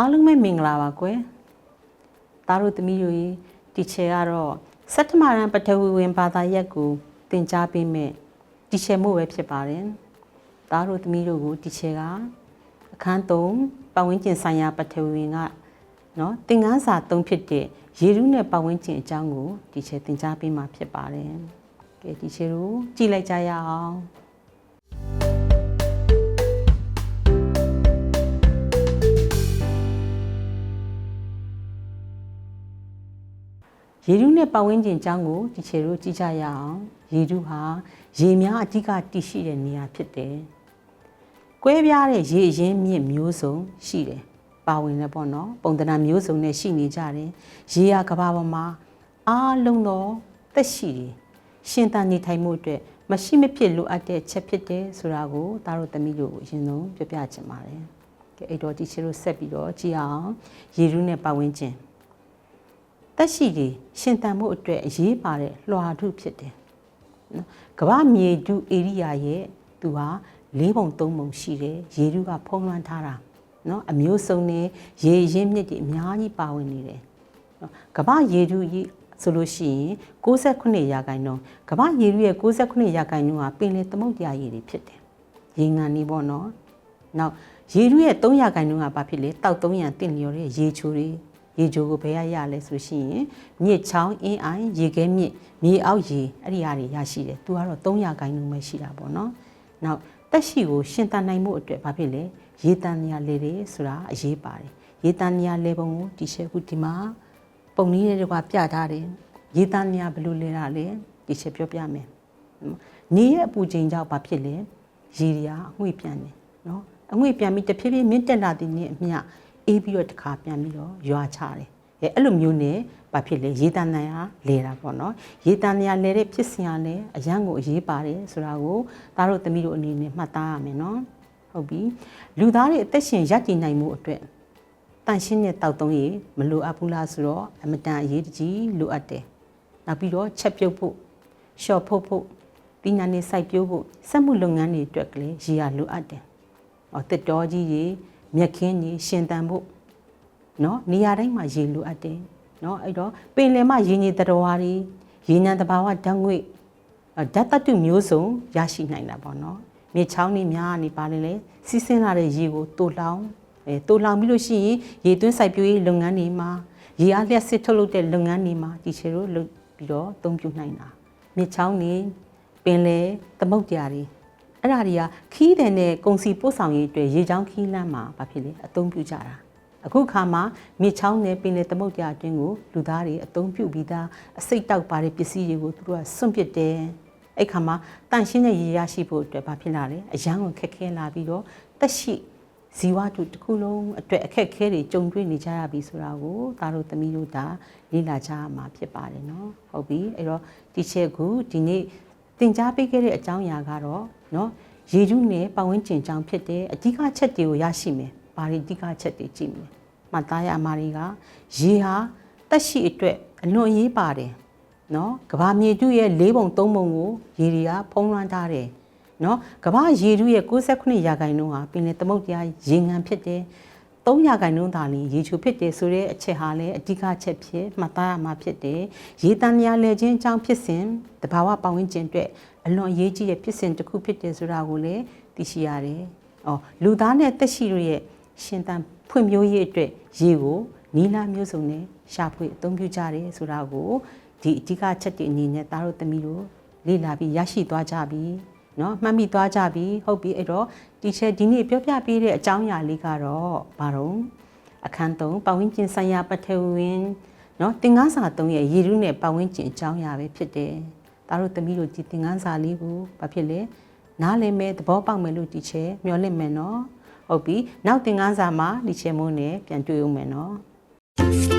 အားလုံးပဲမင်္ဂလာပါကွယ်သားတို့သမီးတို့ရေတီချယ်ကတော့စက်တမရန်ပထဝီဝင်ဘာသာရပ်ကိုသင်ကြားပေးမယ်တီချယ်မှုပဲဖြစ်ပါတယ်သားတို့သမီးတို့ကိုတီချယ်ကအခန်း3ပတ်ဝန်းကျင်ဆိုင်ရာပထဝီဝင်ကနော်သင်ခန်းစာ3ဖြစ်တဲ့ရေရုနဲ့ပတ်ဝန်းကျင်အကြောင်းကိုတီချယ်သင်ကြားပေးမှာဖြစ်ပါတယ်ကဲတီချယ်တို့ကြည့်လိုက်ကြရအောင် ရေဓုနဲ့ပတ်ဝန်းကျင်အကြောင်းကိုဒီချေတို့ကြည့်ကြရအောင်ရေဓုဟာရေများအဓိကတည်ရှိတဲ့နေရာဖြစ်တယ်။ကွဲပြားတဲ့ရေအရင်းမြစ်မျိုးစုံရှိတယ်။ပါဝင်လည်းပေါ့နော်။ပုံသဏ္ဍာန်မျိုးစုံနဲ့ရှိနေကြတယ်။ရေဟာကဘာပေါ်မှာအားလုံးသောသက်ရှိတယ်။ရှင်သန်နေထိုင်မှုအတွက်မရှိမဖြစ်လိုအပ်တဲ့ချက်ဖြစ်တယ်ဆိုတာကိုသားတို့သမီးတို့အရင်ဆုံးပြောပြချင်ပါတယ်။ကဲအဲ့တော့ဒီချေတို့ဆက်ပြီးတော့ကြည့်အောင်ရေဓုနဲ့ပတ်ဝန်းကျင် တက်ရှိတွေရှင်တန်မှုအတွက်အရေးပါတဲ့လွှာထုဖြစ်တယ်နော်ကမ္ဘာမြေထုဧရိယာရဲ့သူဟာ၄ပုံ၃ပုံရှိတယ်ရေထုကဖုံးလွှမ်းထားတာနော်အမျိုးစုံနဲ့ရေရင်းမြစ်တွေအများကြီးပါဝင်နေတယ်နော်ကမ္ဘာရေထုကြီးဆိုလို့ရှိရင်69ရာခိုင်နှုန်းကမ္ဘာရေထုရဲ့69ရာခိုင်နှုန်းဟာပင်လယ်သမုဒ္ဒရာရေတွေဖြစ်တယ်ရေငံနေပေါ့နော်နောက်ရေထုရဲ့3ရာခိုင်နှုန်းကဘာဖြစ်လဲတောက်300တင့်လျော်တဲ့ရေချိုတွေ ရေကြိုကိုဘယ်ရရလဲဆိုလို့ရှိရင်မြစ်ချောင်းအင်းအိုင်ရေခဲမြစ်မြေအောက်ရေအဲ့ဒီဟာတွေရရှိတယ်သူကတော့300ခိုင်နှုန်းပဲရှိတာပေါ့နော်နောက်တက်ရှိကိုရှင်တန်နိုင်မှုအတွက်ဘာဖြစ်လဲရေတန်နေရလေတွေဆိုတာအရေးပါတယ်ရေတန်နေရလေပုံကိုဒီရှယ်ခုဒီမှာပုံနည်းတွေကပြထားတယ်ရေတန်နေရဘယ်လိုလဲတာလဲဒီရှယ်ပြောပြမယ်နေရဲ့အပူချိန်ကြောင့်ဘာဖြစ်လဲရေတွေကအငွေ့ပြန်တယ်နော်အငွေ့ပြန်ပြီးတဖြည်းဖြည်းမြင့်တက်လာတဲ့နေ့အမျှ အေးပြီးတော့တစ်ခါပြန်ပြီးတော့ရွာချတယ်။အဲအဲ့လိုမျိုးနဲ့ဘာဖြစ်လဲရေတန်တန်ရလဲတာပေါ့နော်။ရေတန်တန်ရလဲတဲ့ဖြစ်စဉ်ကလည်းအရန်ကိုအရေးပါတယ်ဆိုတာကိုသားတို့သမီးတို့အနေနဲ့မှတ်သားရမယ်နော်။ဟုတ်ပြီ။လူသားတွေအသက်ရှင်ရပ်တည်နိုင်မှုအတွက်တန်ရှင်းတဲ့တောက်သုံးရည်မလိုအပ်ဘူးလားဆိုတော့အမတန်အရေးတကြီးလိုအပ်တယ်။နောက်ပြီးတော့ချက်ပြုတ်ဖို့ရှော့ဖို့ဖို့ပညာနဲ့စိုက်ပျိုးဖို့စက်မှုလုပ်ငန်းတွေအတွက်ကလည်းရေရလိုအပ်တယ်။ဟောတစ်တော်ကြီးရေ မြက်ခင်းကြီးရှင်တန်ဖို့နော်နေရာတိုင်းမှာရေလိုအပ်တယ်နော်အဲ့တော့ပင်လယ်မှာရေညစ်တတော်ဟာတွေရေနံတဘာဝဓာတ်ငွေ့ဓာတ်တတုမျိုးစုံရရှိနိုင်တာပေါ့နော်မြေချောင်းတွေများနေပါလေလေစီးဆင်းလာတဲ့ရေကိုတူလောင်အဲတူလောင်ပြီးလို့ရှိရင်ရေသွင်းစိုက်ပျိုးရေးလုပ်ငန်းတွေမှာရေအားလျှက်စစ်ထုတ်လုပ်တဲ့လုပ်ငန်းတွေမှာဒီချေတို့လုပ်ပြီးတော့အသုံးပြုနိုင်တာမြေချောင်းတွေပင်လယ်သမုတ်တရားတွေ အဲ့ဒါတွေကခီးတယ်နဲ့ကုံစီပို့ဆောင်ရေးအတွက်ရေချောင်းခီးလမ်းမှာဘာဖြစ်လဲအသုံးပြုကြတာအခုခါမှာမြေချောင်းနဲ့ပင်လယ်သမုဒ္ဒရာအတွင်းကိုလူသားတွေအသုံးပြုပြီးသားအစိတ်တောက်ပါတဲ့ပစ္စည်းတွေကိုသူတို့ကစွန့်ပစ်တယ်အဲ့ခါမှာတန့်ရှင်းတဲ့ရေရရှိဖို့အတွက်ဘာဖြစ်လာလဲအရန်ကိုခက်ခဲလာပြီးတော့တက်ရှိဇီဝတုတစ်ခုလုံးအတွက်အခက်ခဲတွေကြုံတွေ့နေကြရပြီဆိုတာကိုသားတို့သမီးတို့ဒါလေ့လာကြရမှာဖြစ်ပါတယ်เนาะဟုတ်ပြီအဲ့တော့ဒီချက်ကူဒီနေ့ သင်ကြားပေးခဲ့တဲ့အကြောင်းအရာကတော့เนาะရေထုနဲ့ပတ်ဝန်းကျင်ကြောင့်ဖြစ်တဲ့အဓိကချက်တွေကိုရရှိမယ်။ဘာတွေအဓိကချက်တွေကြည့်မလဲ။မှတ်သားရမှာတွေကရေဟာတက်ရှိအတွက်အလွန်အရေးပါတယ်။เนาะကဘာမြေထုရဲ့၄ပုံ၃ပုံကိုရေတွေကဖုံးလွှမ်းထားတယ်။เนาะကဘာရေထုရဲ့69ရာခိုင်နှုန်းဟာပင်လယ်သမုဒ္ဒရာရေငံဖြစ်တယ်။ 3ရာခိုင်နှုန်းသာလျှင်ရေချိုဖြစ်တယ်ဆိုတဲ့အချက်ဟာလည်းအဓိကချက်ဖြစ်မှတ်သားရမှာဖြစ်တယ်။ရေတန်မြာလဲခြင်းအကြောင်းဖြစ်စဉ်တဘာဝပတ်ဝန်းကျင်အတွက်အလွန်အရေးကြီးတဲ့ဖြစ်စဉ်တစ်ခုဖြစ်တယ်ဆိုတာကိုလည်းသိရှိရတယ်။အော်လူသားနဲ့တက်ရှိတို့ရဲ့ရှင်သန်ဖွံ့ဖြိုးရေးအတွက်ရေကိုနီလာမျိုးစုံနဲ့ရှာဖွေအသုံးပြုကြတယ်ဆိုတာကိုဒီအဓိကချက်တွေအနေနဲ့သားတို့သမီးတို့လေ့လာပြီးရရှိသွားကြပြီ။ နော်မှတ်မိသွားကြပြီဟုတ်ပြီအဲ့တော့တီချာဒီနေ့ပြောပြပေးတဲ့အကြောင်းအရာလေးကတော့ဘာတော့အခန်း3ပတ်ဝန်းကျင်ဆိုင်ရာပထဝီနော်သင်ခန်းစာ3ရဲ့ရေရုနဲ့ပတ်ဝန်းကျင်အကြောင်းအရာပဲဖြစ်တယ်။ဒါတို့သမီးတို့ဒီသင်ခန်းစာလေးကိုဘာဖြစ်လဲနားလည်မဲ့သဘောပေါက်မယ်လို့တီချာမျှော်လင့်မယ်နော်။ဟုတ်ပြီနောက်သင်ခန်းစာမှာဒီချေမိုးနဲ့ပြန်တွေ့ဦးမယ်နော်။